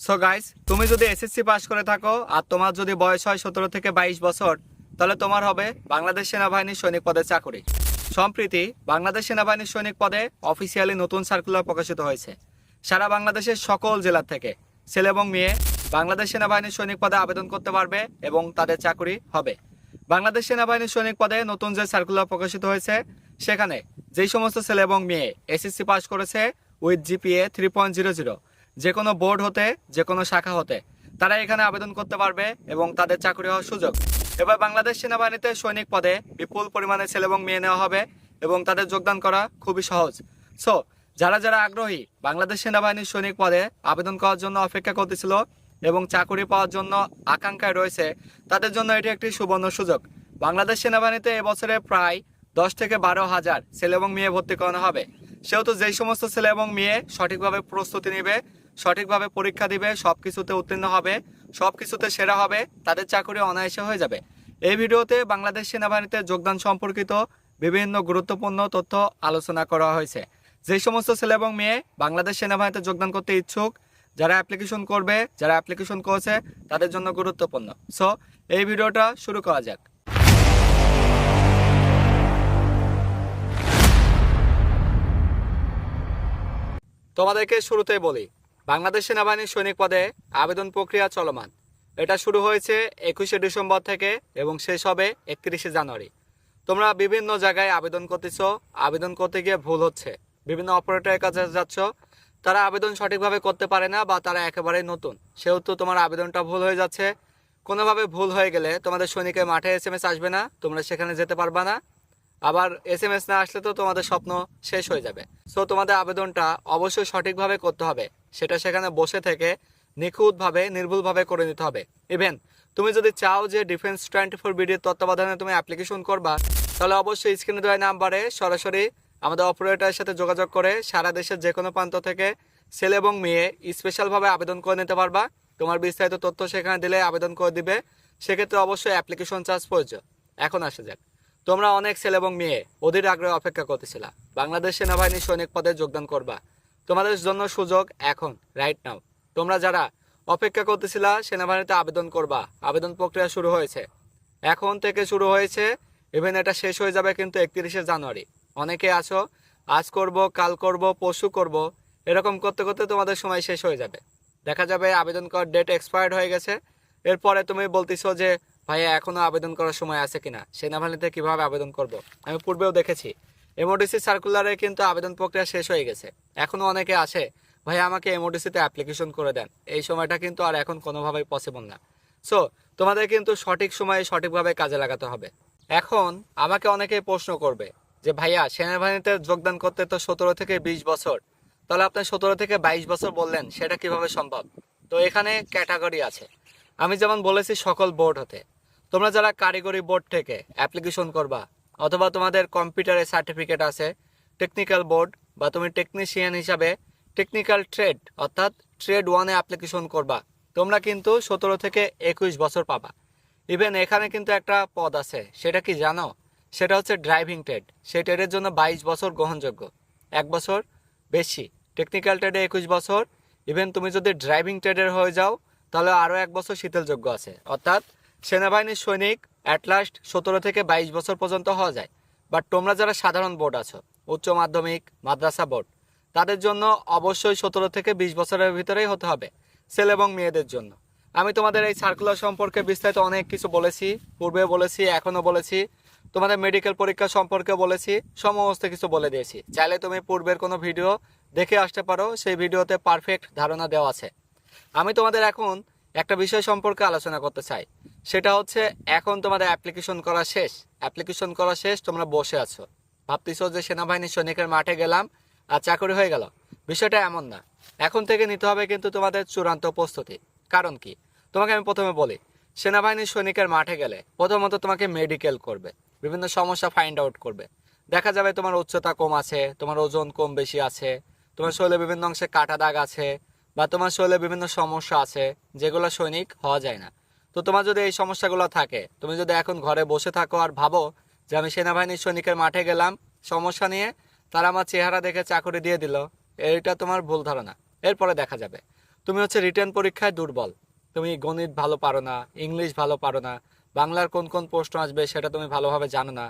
So guys তুমি যদি SSC pass করে থাকো আর তোমার যদি বয়স হয় সতেরো থেকে বাইশ বছর, তাহলে তোমার হবে বাংলাদেশ সেনাবাহিনীর সৈনিক পদে চাকরি। সম্প্রতি বাংলাদেশ সেনাবাহিনীর সৈনিক পদে অফিসিয়ালি নতুন সার্কুলার প্রকাশিত হয়েছে। সারা বাংলাদেশের সকল জেলা থেকে ছেলে এবং মেয়ে বাংলাদেশ সেনাবাহিনীর সৈনিক পদে আবেদন করতে পারবে এবং তাদের চাকরি হবে। বাংলাদেশ সেনাবাহিনীর সৈনিক পদে নতুন যে সার্কুলার প্রকাশিত হয়েছে, সেখানে যেই সমস্ত ছেলে এবং মেয়ে এসএসসি পাস করেছে with GPA three point zero zero যে কোনো বোর্ড হতে যে কোনো শাখা হতে, তারা এখানে আবেদন করতে পারবে এবং তাদের চাকরি হওয়ার সুযোগ। এবার বাংলাদেশ সেনাবাহিনীতে সৈনিক পদে বিপুল পরিমাণে ছেলে এবং মেয়ে নেওয়া হবে এবং তাদের যোগদান করা খুবই সহজ। সো যারা যারা আগ্রহী, বাংলাদেশ সেনাবাহিনীর সৈনিক পদে আবেদন করার জন্য অপেক্ষা করতেছিল এবং চাকরি পাওয়ার জন্য আকাঙ্ক্ষায় রয়েছে, তাদের জন্য এটি একটি সুবর্ণ সুযোগ। বাংলাদেশ সেনাবাহিনীতে এবছরে প্রায় দশ থেকে বারো হাজার ছেলে এবং মেয়ে ভর্তি করানো হবে। সেহেতু যেই সমস্ত ছেলে এবং মেয়ে সঠিকভাবে প্রস্তুতি নেবে সঠিকভাবে পরীক্ষা দিবে সব কিছুতে উত্তীর্ণ হবে সব কিছুতে সেরা হবে, তাদের চাকরি অনায়াসে হয়ে যাবে। এই ভিডিওতে বাংলাদেশ সেনাবাহিনীতে যোগদান সম্পর্কিত বিভিন্ন গুরুত্বপূর্ণ তথ্য আলোচনা করা হয়েছে। যে সমস্ত ছেলে এবং মেয়ে বাংলাদেশ সেনাবাহিনীতে যোগদান করতে ইচ্ছুক, যারা অ্যাপ্লিকেশন করবে, যারা অ্যাপ্লিকেশন করেছে, তাদের জন্য গুরুত্বপূর্ণ। সো এই ভিডিওটা শুরু করা যাক। তোমাদেরকে শুরুতেই বলি বাংলাদেশ সেনাবাহিনীর সৈনিক পদে আবেদন প্রক্রিয়া চলমান। এটা শুরু হয়েছে একুশে ডিসেম্বর থেকে এবং শেষ হবে একত্রিশে জানুয়ারি। তোমরা বিভিন্ন জায়গায় আবেদন করতেছো, আবেদন করতে গিয়ে ভুল হচ্ছে। বিভিন্ন অপারেটরের কাছে যাচ্ছ, তারা আবেদন সঠিকভাবে করতে পারে না বা তারা একেবারেই নতুন। সেহেতু তোমার আবেদনটা ভুল হয়ে যাচ্ছে। কোনোভাবে ভুল হয়ে গেলে তোমাদের সৈনিকের মাঠে এস এম এস আসবে না, তোমরা সেখানে যেতে পারবা না। আবার এস এম এস না আসলে তো তোমাদের স্বপ্ন শেষ হয়ে যাবে। সো তোমাদের আবেদনটা অবশ্যই সঠিকভাবে করতে হবে। সেটা সেখানে বসে থেকে নিখুঁতভাবে, নির্ভুলভাবে করে নিতে হবে। ইভেন তুমি যদি চাও যে ডিফেন্স টোয়েন্টি ফোর বিডির তত্ত্বাবধানে তুমি অ্যাপ্লিকেশন করবা, তাহলে অবশ্যই স্ক্রিনে দেওয়া নাম্বারে সরাসরি আমাদের অপারেটরের সাথে যোগাযোগ করে সারা দেশের যে কোনো প্রান্ত থেকে ছেলে এবং মেয়ে স্পেশালভাবে আবেদন করে নিতে পারবা। তোমার বিস্তারিত তথ্য সেখানে দিলে আবেদন করে দিবে। সেক্ষেত্রে অবশ্যই অ্যাপ্লিকেশন চার্জ প্রয়োজন। এখন আসা যাক। তোমরা অনেক ছেলে এবং মেয়ে অধীর আগ্রহে অপেক্ষা করতেছিলা। বাংলাদেশ সেনাবাহিনীর সৈনিক পদে যোগদান করবা। তোমাদের জন্য সুযোগ এখন রাইট নাও তোমরা যারা অপেক্ষা করতেছিলা, সেনাবাহিনীতে আবেদন করবা। আবেদন প্রক্রিয়া শুরু হয়েছে। এখন থেকে শুরু হয়েছে। ইভেন এটা শেষ হয়ে যাবে কিন্তু একত্রিশে জানুয়ারি। অনেকে আছো, আজ করব, কাল করব, পরশু করব। এরকম করতে করতে তোমাদের সময় শেষ হয়ে যাবে। দেখা যাবে আবেদন করার ডেট এক্সপায়ার্ড হয়ে গেছে। এরপরে তুমি বলতেছো যে, ভাইয়া, এখনও আবেদন করার সময় আছে কিনা? সেনাবাহিনীতে কীভাবে আবেদন করব? আমি পূর্বেও দেখেছি। এমওডিসি সার্কুলারে কিন্তু আবেদন প্রক্রিয়া শেষ হয়ে গেছে। এখনও অনেকে আসে ভাইয়া আমাকে এমওডিসিতে অ্যাপ্লিকেশন করে দেন। এই সময়টা কিন্তু আর এখন কোনোভাবেই পসিবল না। সো তোমাদের কিন্তু সঠিক সময়ে সঠিকভাবে কাজে লাগাতে হবে। এখন আমাকে অনেকে প্রশ্ন করবে যে, ভাইয়া, সেনাবাহিনীতে যোগদান করতে তো সতেরো থেকে বিশ বছর। তাহলে আপনি সতেরো থেকে বাইশ বছর বললেন, সেটা কীভাবে সম্ভব? তো এখানে ক্যাটাগরি আছে। আমি যেমন বলেছি, সকল বোর্ড হতে। তোমরা যারা কারিগরি বোর্ড থেকে অ্যাপ্লিকেশন করবা অথবা তোমাদের কম্পিউটারে সার্টিফিকেট আছে টেকনিক্যাল বোর্ড বা তুমি টেকনিশিয়ান হিসাবে টেকনিক্যাল ট্রেড অর্থাৎ ট্রেড ওয়ানে অ্যাপ্লিকেশন করবা। তোমরা কিন্তু সতেরো থেকে একুশ বছর পাবা। ইভেন এখানে কিন্তু একটা পদ আছে, সেটা কি জানো? সেটা হচ্ছে ড্রাইভিং ট্রেড সেই ট্রেডের জন্য বাইশ বছর গ্রহণযোগ্য। এক বছর বেশি। টেকনিক্যাল ট্রেডে একুশ বছর। ইভেন তুমি যদি ড্রাইভিং ট্রেডের হয়ে যাও, তাহলে আরও এক বছর শীতলযোগ্য আছে। অর্থাৎ সেনাবাহিনীর সৈনিক অ্যাট লাস্ট সতেরো থেকে বাইশ বছর পর্যন্ত হওয়া যায়। বাট তোমরা যারা সাধারণ বোর্ড আছো, উচ্চ মাধ্যমিক, মাদ্রাসা বোর্ড তাদের জন্য অবশ্যই সতেরো থেকে বিশ বছরের ভিতরেই হতে হবে, ছেলে এবং মেয়েদের জন্য। আমি তোমাদের এই সার্কুলার সম্পর্কে বিস্তারিত অনেক কিছু বলেছি পূর্বে বলেছি, এখনও বলেছি, তোমাদের মেডিকেল পরীক্ষা সম্পর্কে বলেছি, সমস্ত কিছু বলে দিয়েছি। চাইলে তুমি পূর্বের কোনো ভিডিও দেখে আসতে পারো, সেই ভিডিওতে পারফেক্ট ধারণা দেওয়া আছে। আমি তোমাদের এখন একটা বিষয় সম্পর্কে আলোচনা করতে চাই। সেটা হচ্ছে, এখন তোমাদের অ্যাপ্লিকেশন করা শেষ। অ্যাপ্লিকেশন করা শেষ, তোমরা বসে আছো। ভাবতেছো যে সেনাবাহিনীর সৈনিকের মাঠে গেলাম আর চাকরি হয়ে গেল। বিষয়টা এমন না। এখন থেকে নিতে হবে কিন্তু তোমাদের চূড়ান্ত প্রস্তুতি। কারণ কি? তোমাকে আমি প্রথমে বলি সেনাবাহিনীর সৈনিকের মাঠে গেলে প্রথমত তোমাকে মেডিকেল করবে। বিভিন্ন সমস্যা ফাইন্ড আউট করবে। দেখা যাবে তোমার উচ্চতা কম আছে, তোমার ওজন কম বেশি আছে, তোমার শরীরে বিভিন্ন অংশে কাটা দাগ আছে বা তোমার শরীরে বিভিন্ন সমস্যা আছে, যেগুলো সৈনিক হওয়া যায় না। তো তোমার যদি এই সমস্যাগুলো থাকে, তুমি যদি এখন ঘরে বসে থাকো আর ভাবো যে আমি সেনাবাহিনীর সৈনিকের মাঠে গেলাম, সমস্যা নিয়ে তারা আমার চেহারা দেখে চাকরি দিয়ে দিল, এইটা তোমার ভুল ধারণা। এরপরে দেখা যাবে। তুমি হচ্ছে রিটার্ন পরীক্ষায় দুর্বল। তুমি গণিত ভালো পারো না, ইংলিশ ভালো পারো না, বাংলার কোন কোন প্রশ্ন আসবে সেটা তুমি ভালোভাবে জানো না।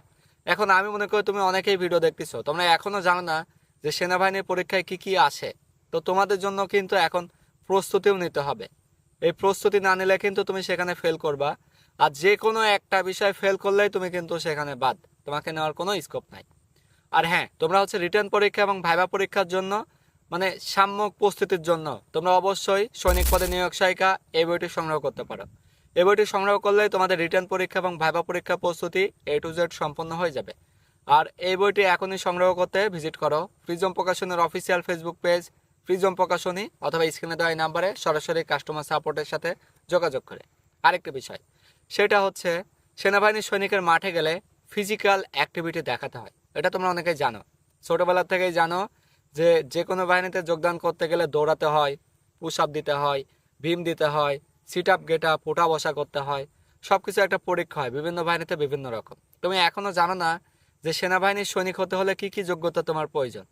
এখন আমি মনে করি তুমি অনেকেই ভিডিও দেখতেছো। তোমরা এখনও জানো না যে সেনাবাহিনীর পরীক্ষায় কি কি আসে তো তোমাদের জন্য কিন্তু এখন প্রস্তুতিও নিতে হবে। এই প্রস্তুতি না নিলে কিন্তু তুমি সেখানে ফেল করবা। আর যে কোনো একটা বিষয় ফেল করলেই তুমি কিন্তু সেখানে বাদ। তোমাকে নেওয়ার কোনো স্কোপ নাই। আর হ্যাঁ তোমরা হচ্ছে রিটার্ন পরীক্ষা এবং ভাইবা পরীক্ষার জন্য মানে সাম্যক প্রস্তুতির জন্য, তোমরা অবশ্যই সৈনিক পদে নিয়োগ সহায়িকা এই বইটি সংগ্রহ করতে পারো। এই বইটি সংগ্রহ করলে তোমাদের রিটার্ন পরীক্ষা এবং ভাইবা পরীক্ষা প্রস্তুতি এ টু জেড সম্পন্ন হয়ে যাবে। আর এই বইটি এখনই সংগ্রহ করতে ভিজিট করো। প্রিজম প্রকাশনের অফিসিয়াল ফেসবুক পেজ ফ্রিজম প্রকাশনী অথবা স্ক্রিনে দেওয়া এই নাম্বারে সরাসরি কাস্টমার সাপোর্টের সাথে যোগাযোগ করে। আরেকটা বিষয়, সেটা হচ্ছে সেনাবাহিনীর সৈনিকের মাঠে গেলে ফিজিক্যাল অ্যাক্টিভিটি দেখাতে হয়। এটা তোমরা অনেকেই জানো। ছোটোবেলা থেকেই জানো যে যে কোনো বাহিনীতে যোগদান করতে গেলে দৌড়াতে হয় পুশ আপ দিতে হয়, ভীম দিতে হয় সিট আপ গেট আপ ওঠা বসা করতে হয় সব কিছু একটা পরীক্ষা হয় বিভিন্ন বাহিনীতে বিভিন্ন রকম। তুমি এখনও জানো না যে সেনাবাহিনীর সৈনিক হতে হলে কি কি যোগ্যতা তোমার প্রয়োজন?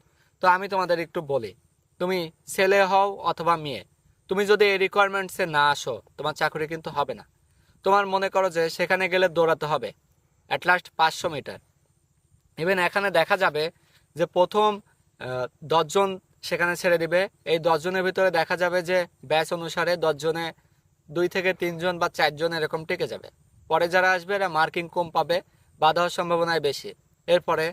তো আমি তোমাদের একটু বলি তুমি ছেলে হও অথবা মেয়ে, তুমি যদি এই রিকোয়ারমেন্টসে না আসো, তোমার চাকরি কিন্তু হবে না। তোমার মনে করো যে সেখানে গেলে দৌড়াতে হবে অ্যাট লাস্ট পাঁচশো মিটার। ইভেন এখানে দেখা যাবে যে প্রথম দশজন সেখানে ছেড়ে দিবে। এই দশজনের ভিতরে দেখা যাবে যে ব্যাচ অনুসারে দশজনে দুই থেকে তিনজন বা চারজন এরকম টিকে যাবে। পরে যারা আসবে এরা মার্কিং কম পাবে, বাধা হওয়ার সম্ভাবনায় বেশি। এরপরে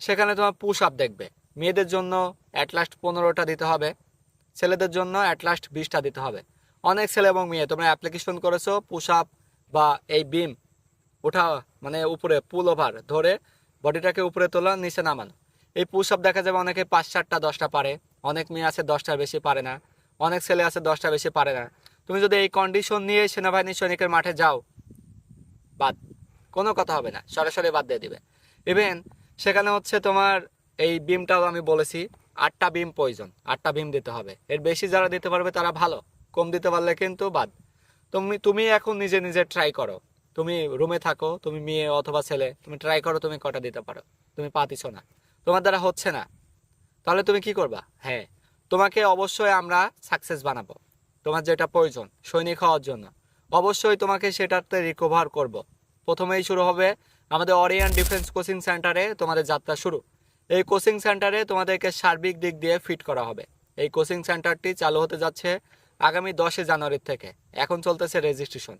সেখানে তোমার পুশ আপ দেখবে। মেয়েদের জন্য অ্যাট লাস্ট পনেরোটা দিতে হবে, ছেলেদের জন্য অ্যাট লাস্ট বিশটা দিতে হবে। অনেক ছেলে এবং মেয়ে, তোমরা অ্যাপ্লিকেশন করেছ পুশ আপ বা এই বিম ওঠা মানে উপরে পুল ওভার ধরে বডিটাকে উপরে তোলা, নিচে নামানো। এই পুশ আপ দেখা যাবে অনেকে পাঁচ চারটা দশটা পারে। অনেক মেয়ে আছে, দশটার বেশি পারে না। অনেক ছেলে আছে দশটা বেশি পারে না। তুমি যদি এই কন্ডিশন নিয়ে সেনাবাহিনী সৈনিকের মাঠে যাও, বাদ, কোনো কথা হবে না, সরাসরি বাদ দিয়ে দিবে। ইভেন সেখানে হচ্ছে তোমার এই বিমটাও আমি বলেছি, আটটা বিম প্রয়োজন, আটটা বিম দিতে হবে। এর বেশি যারা দিতে পারবে তারা ভালো, কম দিতে পারলে কিন্তু বাদ। তুমি তুমি এখন নিজে নিজে ট্রাই করো। তুমি রুমে থাকো, তুমি মেয়ে অথবা ছেলে, তুমি ট্রাই করো, তুমি কটা দিতে পারো। তুমি পাতিছো না। তোমার দ্বারা হচ্ছে না। তাহলে তুমি কি করবা? হ্যাঁ তোমাকে অবশ্যই আমরা সাকসেস বানাবো। তোমার যেটা প্রয়োজন, সৈনিক হওয়ার জন্য। অবশ্যই তোমাকে সেটাতে রিকভার করব। প্রথমেই শুরু হবে আমাদের অরিয়ান ডিফেন্স কোচিং সেন্টারে তোমাদের যাত্রা শুরু। এই কোচিং সেন্টারে তোমাদেরকে সার্বিক দিক দিয়ে ফিট করা হবে। এই কোচিং সেন্টারটি চালু হতে যাচ্ছে আগামী দশই জানুয়ারির থেকে। এখন চলতেছে রেজিস্ট্রেশন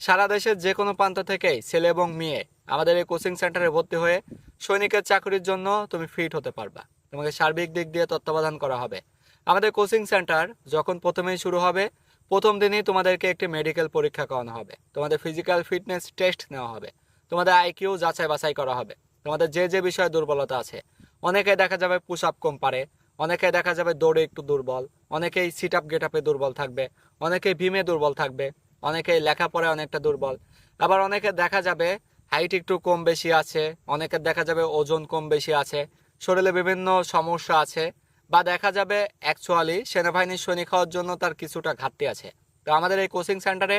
সারা দেশের যে কোনো প্রান্ত থেকেই ছেলে এবং মেয়ে আমাদের এই কোচিং সেন্টারে ভর্তি হয়ে সৈনিকের চাকরির জন্য তুমি ফিট হতে পারবা। তোমাকে সার্বিক দিক দিয়ে তত্ত্বাবধান করা হবে। আমাদের কোচিং সেন্টার যখন প্রথমেই শুরু হবে, প্রথম দিনই তোমাদেরকে একটি মেডিকেল পরীক্ষা করানো হবে। তোমাদের ফিজিক্যাল ফিটনেস টেস্ট নেওয়া হবে। তোমাদের আইকিউ যাচাই বাছাই করা হবে। তোমাদের যে যে বিষয়ে দুর্বলতা আছে অনেকে দেখা যাবে পুশ আপ কম পারে, অনেকে দেখা যাবে দৌড়ে একটু দুর্বল, অনেকেই সিট আপ গেট আপে দুর্বল থাকবে, অনেকেই ভীমে দুর্বল থাকবে, অনেকেই লেখাপড়ায় অনেকটা দুর্বল। আবার অনেকে দেখা যাবে হাইট একটু কম বেশি আছে অনেকের দেখা যাবে ওজন কম বেশি আছে, শরীরে বিভিন্ন সমস্যা আছে, বা দেখা যাবে অ্যাকচুয়ালি সেনাবাহিনীর সৈনিক হওয়ার জন্য তার কিছুটা ঘাটতি আছে। তো আমাদের এই কোচিং সেন্টারে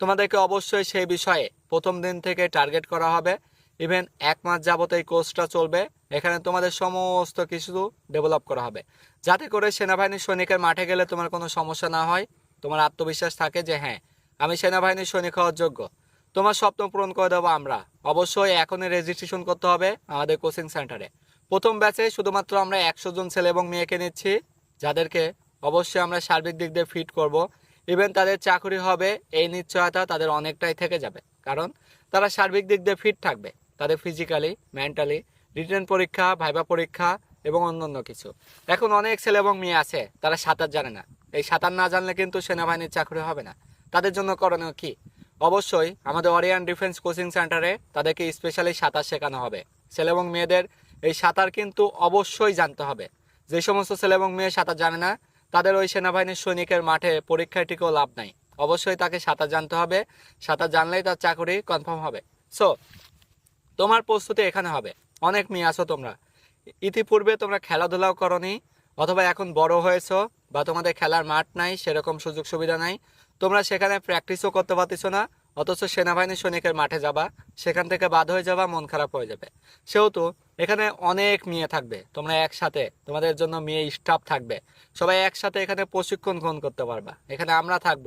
তোমাদেরকে অবশ্যই সেই বিষয়ে প্রথম দিন থেকে টার্গেট করা হবে। ইভেন এক মাস যাবত এই কোর্সটা চলবে। এখানে তোমাদের সমস্ত কিছু ডেভেলপ করা হবে। যাতে করে সেনাবাহিনীর সৈনিকের মাঠে গেলে তোমার কোনো সমস্যা না হয়, তোমার আত্মবিশ্বাস থাকে যে হ্যাঁ আমি সেনাবাহিনীর সৈনিক হওয়ার যোগ্য। তোমার স্বপ্ন পূরণ করে দেবো আমরা। অবশ্যই এখনই রেজিস্ট্রেশন করতে হবে আমাদের কোচিং সেন্টারে প্রথম ব্যাচে শুধুমাত্র আমরা একশো জন ছেলে এবং মেয়েকে নিচ্ছি, যাদেরকে অবশ্যই আমরা সার্বিক দিক দিয়ে ফিট করব। ইভেন তাদের চাকরি হবে, এই নিশ্চয়তা তাদের অনেকটাই থেকে যাবে। কারণ তারা সার্বিক দিক দিয়ে ফিট থাকবে। তাদের ফিজিক্যালি মেন্টালি রিটেন পরীক্ষা ভাইবা পরীক্ষা এবং অন্যান্য কিছু। এখন অনেক ছেলে এবং মেয়ে আছে, তারা সাঁতার জানে না। এই সাঁতার না জানলে কিন্তু সেনাবাহিনীর চাকরি হবে না। তাদের জন্য করণীয় কি? অবশ্যই আমাদের অরিয়ান ডিফেন্স কোচিং সেন্টারে তাদেরকে স্পেশালি সাঁতার শেখানো হবে। ছেলে এবং মেয়েদের এই সাঁতার কিন্তু অবশ্যই জানতে হবে। যে সমস্ত ছেলে এবং মেয়ে সাঁতার জানে না, তাদের ওই সেনাবাহিনীর সৈনিকের মাঠে পরীক্ষায় টিকেও লাভ নাই। অবশ্যই তাকে সাঁতার জানতে হবে। সাঁতার জানলেই তার চাকরি কনফার্ম হবে। সো তোমার প্রস্তুতি এখানে হবে। অনেক মেয়ে আছো তোমরা। ইতিপূর্বে তোমরা খেলাধুলাও করনি, অথবা এখন বড় হয়েছো বা তোমাদের খেলার মাঠ নাই, সেরকম সুযোগ সুবিধা নাই। তোমরা সেখানে প্র্যাকটিসও করতে পারতেছো না, অথচ সেনাবাহিনী সৈনিকের মাঠে যাবা, সেখান থেকে বাদ হয়ে যাবা, মন খারাপ হয়ে যাবে। সেহেতু এখানে অনেক মেয়ে থাকবে, তোমরা একসাথে, তোমাদের জন্য মেয়ে স্টাফ থাকবে। সবাই একসাথে এখানে প্রশিক্ষণ গ্রহণ করতে পারবা। এখানে আমরা থাকব,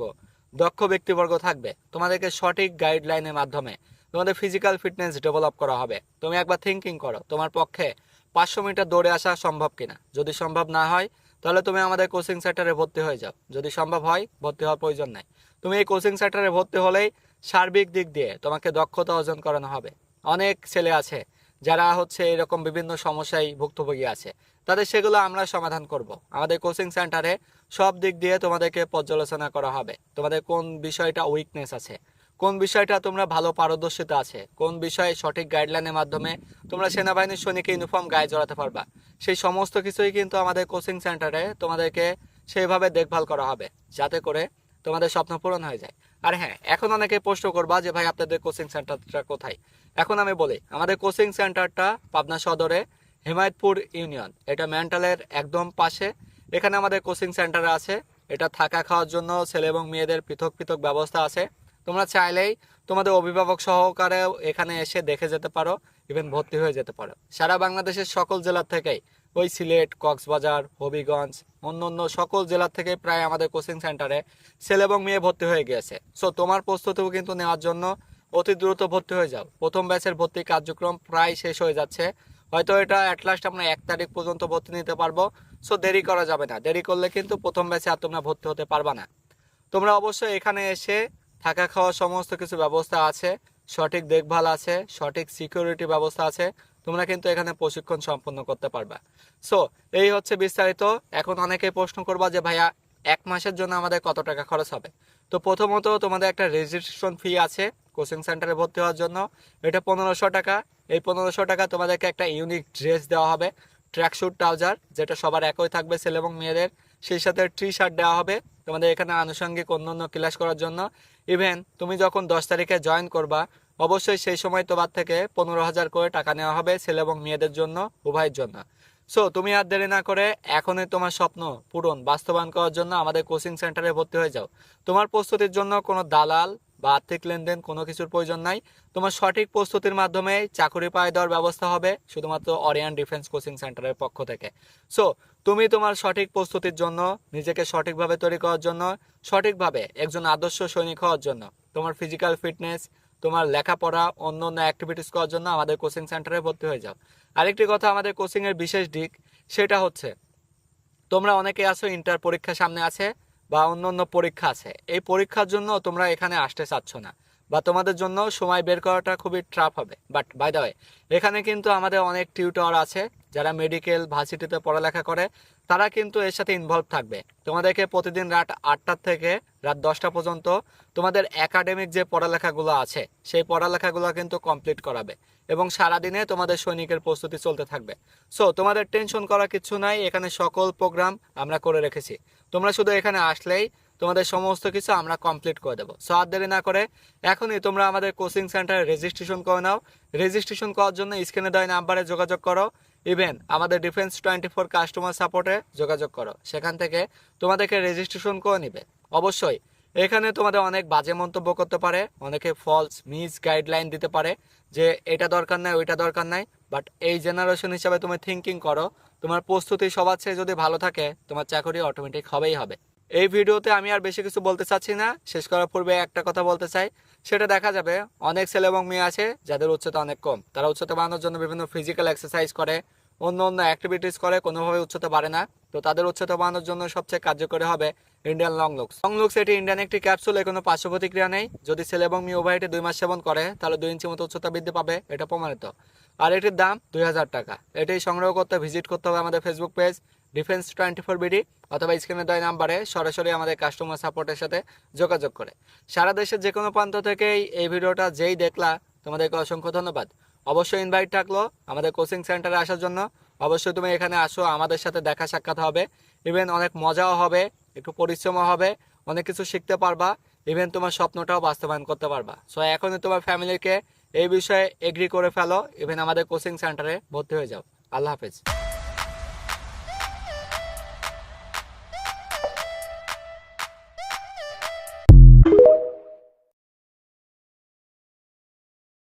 দক্ষ ব্যক্তিবর্গ থাকবে, তোমাদেরকে সঠিক গাইডলাইনের মাধ্যমে। তোমাদের ফিজিক্যাল ফিটনেস ডেভেলপ করা হবে। তুমি একবার থিঙ্কিং করো, তোমার পক্ষে পাঁচশো মিটার দৌড়ে আসা সম্ভব কিনা। যদি সম্ভব না হয়, তাহলে তুমি আমাদের কোচিং সেন্টারে ভর্তি হয়ে যাও। যদি সম্ভব হয়, ভর্তি হওয়ার প্রয়োজন নাই। তুমি এই কোচিং সেন্টারে ভর্তি হলেই সার্বিক দিক দিয়ে তোমাকে দক্ষতা অর্জন করানো হবে। অনেক ছেলে আছে যারা হচ্ছে এরকম বিভিন্ন সমস্যায় ভুক্তভোগী আছে। তাদের সেগুলো আমরা সমাধান করব। আমাদের কোচিং সেন্টারে সব দিক দিয়ে তোমাদেরকে পর্যালোচনা করা হবে। তোমাদের কোন বিষয়টা উইকনেস আছে? কোন বিষয়টা তোমরা ভালো পারদর্শিতা আছে? কোন বিষয়ে সঠিক গাইডলাইনের মাধ্যমে তোমরা সেনাবাহিনীর সৈনিক ইউনিফর্ম গায়ে জড়াতে পারবা? সেই সমস্ত কিছুই কিন্তু আমাদের কোচিং সেন্টারে তোমাদেরকে সেইভাবে দেখভাল করা হবে, যাতে করে তোমাদের স্বপ্ন পূরণ হয়ে যায়। আর হ্যাঁ এখন অনেকে প্রশ্ন করবা যে, ভাই, আপনাদের কোচিং সেন্টারটা কোথায়? এখন আমি বলি, আমাদের কোচিং সেন্টারটা পাবনা সদরে হেমায়তপুর ইউনিয়ন। এটা মেন্টালের একদম পাশে। এখানে আমাদের কোচিং সেন্টার আছে। এটা থাকা খাওয়ার জন্য ছেলে এবং মেয়েদের পৃথক পৃথক ব্যবস্থা আছে। তোমরা চাইলেই তোমাদের অভিভাবক সহকারে এখানে এসে দেখে যেতে পারো ইভেন ভর্তি হয়ে যেতে পারো। সারা বাংলাদেশের সকল জেলার থেকেই, ওই সিলেট, কক্সবাজার, হবিগঞ্জ, অন্য অন্য সকল জেলার থেকে প্রায় আমাদের কোচিং সেন্টারে ছেলে এবং মেয়ে ভর্তি হয়ে গিয়েছে। সো তোমার প্রস্তুতিও কিন্তু নেওয়ার জন্য অতি দ্রুত ভর্তি হয়ে যাও। প্রথম ব্যাচের ভর্তি কার্যক্রম প্রায় শেষ হয়ে যাচ্ছে। হয়তো এটা অ্যাট লাস্ট আমরা এক তারিখ পর্যন্ত ভর্তি নিতে পারব। সো দেরি করা যাবে না। দেরি করলে কিন্তু প্রথম ব্যাচে আর তোমরা ভর্তি হতে পারবা না। তোমরা অবশ্যই এখানে এসে থাকা খাওয়া সমস্ত কিছু ব্যবস্থা আছে, সঠিক দেখভাল আছে, সঠিক সিকিউরিটি ব্যবস্থা আছে, তোমরা কিন্তু এখানে প্রশিক্ষণ সম্পন্ন করতে পারবা। সো এই হচ্ছে বিস্তারিত। এখন অনেকেই প্রশ্ন করবা যে, ভাইয়া, এক মাসের জন্য আমাদের কত টাকা খরচ হবে? তো প্রথমত তোমাদের একটা রেজিস্ট্রেশন ফি আছে কোচিং সেন্টারে ভর্তি হওয়ার জন্য। এটা পনেরোশো টাকা। এই পনেরোশো টাকা তোমাদেরকে একটা ইউনিক ড্রেস দেওয়া হবে ট্র্যাকস্যুট ট্রাউজার যেটা সবার একই থাকবে ছেলে এবং মেয়েদের। সেই সাথে টি শার্ট দেওয়া হবে তোমাদের এখানে আনুষঙ্গিক অন্যান্য ক্লাস করার জন্য। ইভেন তুমি যখন দশ তারিখে জয়েন করবা, অবশ্যই সেই সময় তোমার থেকে পনেরো হাজার করে টাকা নেওয়া হবে ছেলে এবং মেয়েদের জন্য, উভয়ের জন্য। সো তুমি আর দেরি না করে এখনই তোমার স্বপ্ন পূরণ, বাস্তবায়ন করার জন্য আমাদের কোচিং সেন্টারে ভর্তি হয়ে যাও। তোমার প্রস্তুতির জন্য কোনো দালাল বা আর্থিক লেনদেন কোনো কিছুর প্রয়োজন নাই। তোমার সঠিক প্রস্তুতির মাধ্যমে চাকরি পায় দেওয়ার ব্যবস্থা হবে, শুধুমাত্র অরিয়ান ডিফেন্স কোচিং সেন্টারের পক্ষ থেকে। সো তুমি তোমার সঠিক প্রস্তুতির জন্য, নিজেকে সঠিকভাবে তৈরি করার জন্য, সঠিকভাবে একজন আদর্শ সৈনিক হওয়ার জন্য, তোমার ফিজিক্যাল ফিটনেস তোমার লেখাপড়া অন্য অন্য অ্যাক্টিভিটিস করার জন্য আমাদের কোচিং সেন্টারে ভর্তি হয়ে যাও। আরেকটি কথা আমাদের কোচিংয়ের বিশেষ দিক, সেটা হচ্ছে, তোমরা অনেকে আছো ইন্টার পরীক্ষা সামনে আছে, বা অন্য অন্য পরীক্ষা আছে। এই পরীক্ষার জন্য তোমরা এখানে আসতে চাচ্ছ না। বা তোমাদের জন্য সময় বের করাটা খুবই ট্রাফ হবে। বাট বাই দ্য ওয়ে এখানে কিন্তু আমাদের অনেক টিউটর আছে, যারা মেডিকেল ভার্সিটিতে পড়ালেখা করে, তারা কিন্তু এর সাথে ইনভলভ থাকবে। তোমাদেরকে প্রতিদিন রাত আটটার থেকে রাত দশটা পর্যন্ত তোমাদের একাডেমিক যে পড়ালেখাগুলো আছে, সেই পড়ালেখাগুলো কিন্তু কমপ্লিট করাবে এবং সারাদিনে তোমাদের সৈনিকের প্রস্তুতি চলতে থাকবে। সো তোমাদের টেনশন করা কিছু নাই, এখানে সকল প্রোগ্রাম আমরা করে রেখেছি। তোমরা শুধু এখানে আসলেই তোমাদের সমস্ত কিছু আমরা কমপ্লিট করে দেবো। সো আর দেরি না করে এখনই তোমরা আমাদের কোচিং সেন্টারে রেজিস্ট্রেশন করে নাও। রেজিস্ট্রেশন করার জন্য স্ক্রিনে দেওয়া নাম্বারে যোগাযোগ করো। ইভেন আমাদের ডিফেন্স টোয়েন্টি ফোর কাস্টমার সাপোর্টে যোগাযোগ করো। সেখান থেকে তোমাদেরকে রেজিস্ট্রেশন করে নিবে। অবশ্যই এখানে তোমাদের অনেক বাজে মন্তব্য করতে পারে, অনেকে ফলস মিস গাইডলাইন দিতে পারে যে এটা দরকার নাই, ওইটা দরকার নাই। বাট এই জেনারেশন হিসাবে তুমি থিঙ্কিং করো। তোমার প্রস্তুতি সবার চেয়ে যদি ভালো থাকে, তোমার চাকরি অটোমেটিক হবেই হবে। এই ভিডিওতে আমি আর বেশি কিছু বলতে চাচ্ছি না। শেষ করার পূর্বে একটা কথা বলতে চাই। সেটা দেখা যাবে, অনেক ছেলে এবং মেয়ে আছে যাদের উচ্চতা অনেক কম। তারা উচ্চতা বাড়ানোর জন্য বিভিন্ন ফিজিক্যাল এক্সারসাইজ করে, অন্য অন্য অ্যাক্টিভিটিস করে কোনোভাবে উচ্চতা বাড়ে না। তো তাদের উচ্চতা বাড়ানোর জন্য সবচেয়ে কার্যকরী হবে Indian long looks long looks এটি ইন্ডিয়ান একটি ক্যাপসুলে কোনো পার্শ্ব প্রতিক্রিয়া নেই। যদি ছেলে এবং মেয়ে উভয় এটি দুই মাস সেবন করে, তাহলে দুই ইঞ্চি মতো উচ্চতা বৃদ্ধি পাবে, এটা প্রমাণিত। আর এটির দাম দুই হাজার টাকা। এটি সংগ্রহ করতে ভিজিট করতে হবে আমাদের Facebook page defence twenty four BD অথবা স্ক্রিনে দেওয়া নাম্বারে সরাসরি আমাদের কাস্টমার সাপোর্টের সাথে যোগাযোগ করে। সারা দেশের যে কোনো প্রান্ত থেকেই এই ভিডিওটা যেই দেখলা, তোমাদেরকে অসংখ্য ধন্যবাদ। অবশ্যই ইনভাইট থাকল আমাদের কোচিং সেন্টারে আসার জন্য। অবশ্যই তুমি এখানে আসো, আমাদের সাথে দেখা সাক্ষাৎ হবে। ইভেন অনেক মজাও হবে, একটু পরিশ্রমও হবে, অনেক কিছু শিখতে পারবা। ইভেন তোমার স্বপ্নটাও বাস্তবায়ন করতে পারবা। সো এখনই তোমার ফ্যামিলিকে এই বিষয়ে এগ্রি করে ফেলো। ইভেন আমাদের কোচিং সেন্টারে ভর্তি হয়ে যাও। আল্লাহ হাফেজ।